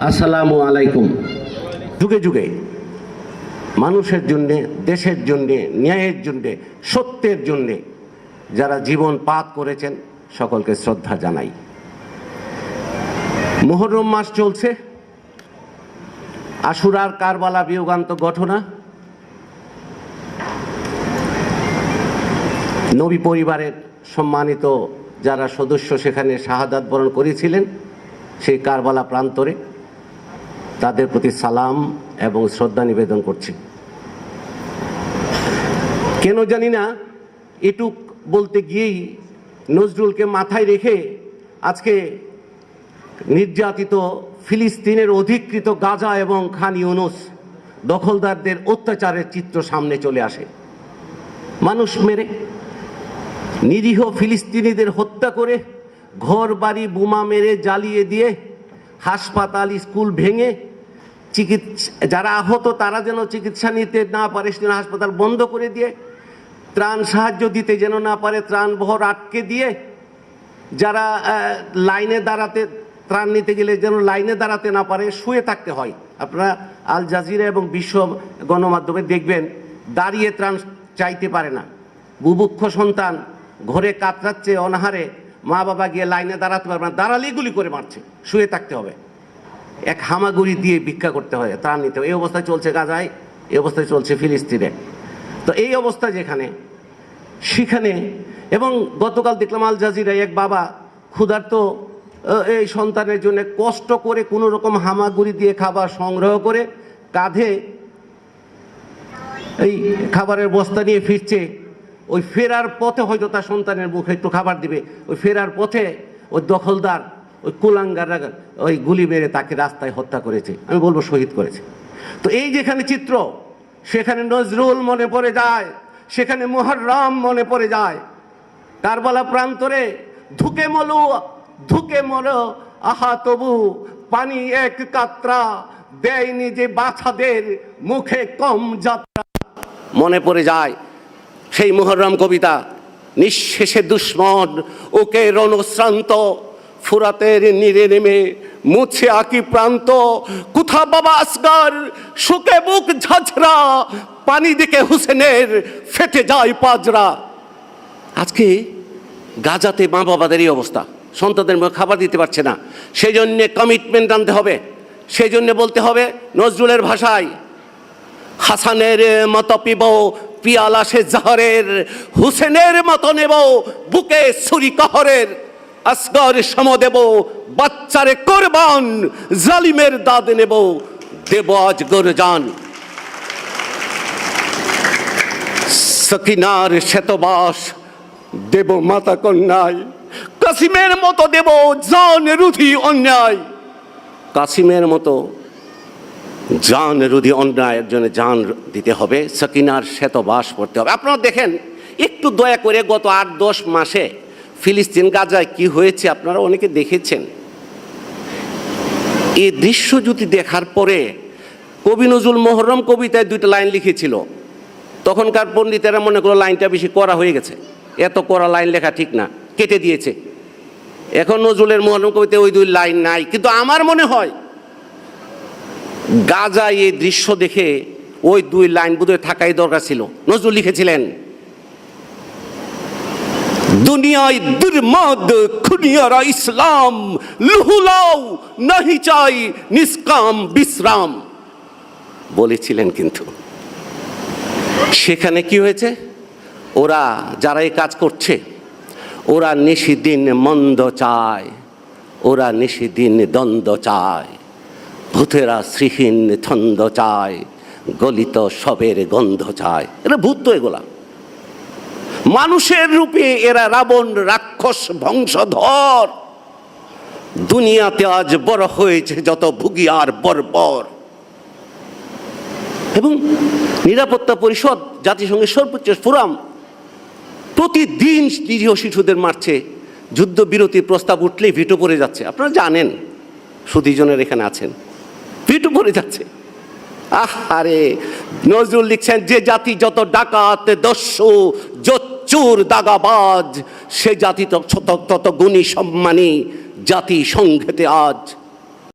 আসসালামু আলাইকুম। যুগে যুগে মানুষের জন্যে, দেশের জন্যে, ন্যায়ের জন্যে, সত্যের জন্যে যারা জীবন পাত করেছেন, সকলকে শ্রদ্ধা জানাই। মোহরম মাস চলছে। আশুরার কারবালা বিয়োগান্ত ঘটনা। নবী পরিবারের সম্মানিত যারা সদস্য সেখানে শাহাদাত বরণ করেছিলেন, সেই কারবালা প্রান্তরে। তাদের প্রতি সালাম এবং শ্রদ্ধা নিবেদন করছি। কেন জানি না, এটুক বলতে গিয়েই নজরুলকে মাথায় রেখে আজকে নির্যাতিত ফিলিস্তিনের অধিকৃত গাজা এবং খান ইউনুস দখলদারদের অত্যাচারের চিত্র সামনে চলে আসে। মানুষ মেরে, নিরীহ ফিলিস্তিনিদের হত্যা করে ঘর বাড়ি বোমা মেরে জ্বালিয়ে দিয়ে হাসপাতাল, স্কুল ভেঙে চিকিৎসা, যারা আহত তারা যেন চিকিৎসা নিতে না পারে, সেজন্য হাসপাতাল বন্ধ করে দিয়ে ত্রাণ সাহায্য দিতে যেন না পারে ত্রাণ বহর আটকে দিয়ে যারা লাইনে দাঁড়াতে, ত্রাণ নিতে গেলে যেন লাইনে দাঁড়াতে না পারে, শুয়ে থাকতে হয়। আপনারা আল জাজিরা এবং বিশ্ব গণমাধ্যমে দেখবেন, দাঁড়িয়ে ত্রাণ চাইতে পারে না। বুভুক্ষ সন্তান ঘরে কাতরাচ্ছে, অনাহারে মা বাবা গিয়ে লাইনে দাঁড়াতে পারবে না, দাঁড়ালেই গুলি করে মারছে, শুয়ে থাকতে হবে। এক হামাগুড়ি দিয়ে ভিক্ষা করতে হয়, ত্রাণ নিতে হবে এই অবস্থায় চলছে গাজায়, এই অবস্থায় চলছে ফিলিস্তিনে। তো এই অবস্থা যেখানে, সেখানে, এবং গতকাল দেখলাম আল জাজিরায় এক বাবা ক্ষুধার্ত এই সন্তানের জন্য কষ্ট করে কোনো রকম হামাগুড়ি দিয়ে খাবার সংগ্রহ করে কাঁধে এই খাবারের বস্তা নিয়ে ফিরছে। ওই ফেরার পথে হয়তো তার সন্তানের মুখে একটু খাবার দিবে। ওই ফেরার পথে ওই দখলদার, ওই কুলাঙ্গাররা ওই গুলি মেরে তাকে রাস্তায় হত্যা করেছে। আমি বলব শহীদ করেছে। তো এই যেখানে চিত্র, সেখানে নজরুল মনে পড়ে যায়, সেখানে মোহররম মনে পড়ে যায়। কারবালা প্রান্তরে ধুকে মলু, ধুকে মরো আহা তবু পানি এক কাত্রা, দেয়নি যে বাছাদের মুখে কম যাত্রা। মনে পড়ে যায় সেই মোহররম কবিতা, নিঃশেষে দুশ্মন, ওকে রণশ্রান্ত, ফুরাতের নিরে নেমে মুছে আকি প্রান্ত। কোথা বাবা আসগার? শুকে বুক ঝাঝরা, পানি দিকে হুসেনের ফেটে যায় পাজরা। আজকে গাজাতে মা বাবাদের এই অবস্থা, সন্তানদের মুখে খাবার দিতে পারছে না। সেই জন্যে কমিটমেন্ট আনতে হবে। সেই জন্যে বলতে হবে, নজরুলের ভাষায়, হাসানের মতো পিব পিয়ালা সে জাহরের, হুসেনের মতো নেব, বুকে ছুরি কহরের। আসগর সম দেব, বাচ্চারে কোরবান, জালিমের দাদ নেব, দেব আজ গরজান। সকিনার শ্বেতবাস, দেব মাতা কন্যায়। কাসিমের মতো দেব জান রুধি অন্যায়। কাসিমের মতো জান রুধি অন্যায়ের জন্য জান দিতে হবে, সকিনার শ্বেতবাস করতে হবে। আপনারা দেখেন, একটু দয়া করে গত আট দশ মাসে ফিলিস্তিন গাজায় কি হয়েছে আপনারা অনেকে দেখেছেন। এই দৃশ্য যদি দেখার পরে কবি নজরুল মোহরম কবিতায় দুইটা লাইন লিখেছিল, তখনকার পণ্ডিতেরা মনে করল লাইনটা বেশি করা হয়ে গেছে। এত করা লাইন লেখা ঠিক না, কেটে দিয়েছে। এখন নজরুলের মোহরম কবিতায় ওই দুই লাইন নাই, কিন্তু আমার মনে হয় গাজায় এই দৃশ্য দেখে ওই দুই লাইন বোধহয় থাকাই দরকার ছিল। নজরুল লিখেছিলেন, দুনিয়ায় দুর্মদ খুনিয়ারা ইসলাম লুহুলাও নাহি চাই নিষ্কাম বিশ্রাম। বলেছিলেন কিন্তু। সেখানে কি হয়েছে? ওরা যারা এই কাজ করছে, ওরা নিশিদিন মন্দ চায়, ওরা নিশিদিন দ্বন্দ্ব চায়। ভূতেরা শ্রীহীন ছন্দ চায়, গলিত সবের গন্ধ চায়। এটা ভূত তো এগুলা। মানুষের রূপে এরা রাবণ, রাক্ষস, বংশধর। দুনিয়াতে আজ বড় হয়েছে যত ভুগিয়ার বর্বর। এবং নিরাপত্তা পরিষদ, জাতিসংঘের সর্বোচ্চ ফোরাম প্রতিদিন নিরীহ শিশুদের মারছে। যুদ্ধবিরতির প্রস্তাব উঠলেই ভিটো পড়ে যাচ্ছে। আপনারা জানেন সুদীজনের এখানে আছেন। ভিটো পড়ে যাচ্ছে। আহ, আরে, নজরুল লিখছেন, যে জাতি যত ডাকাত, দস্যু জচ্চুর দাগাবাজ, সে জাতি তত তত গুণী, সম্মানী জাতি সংঘেতে আজ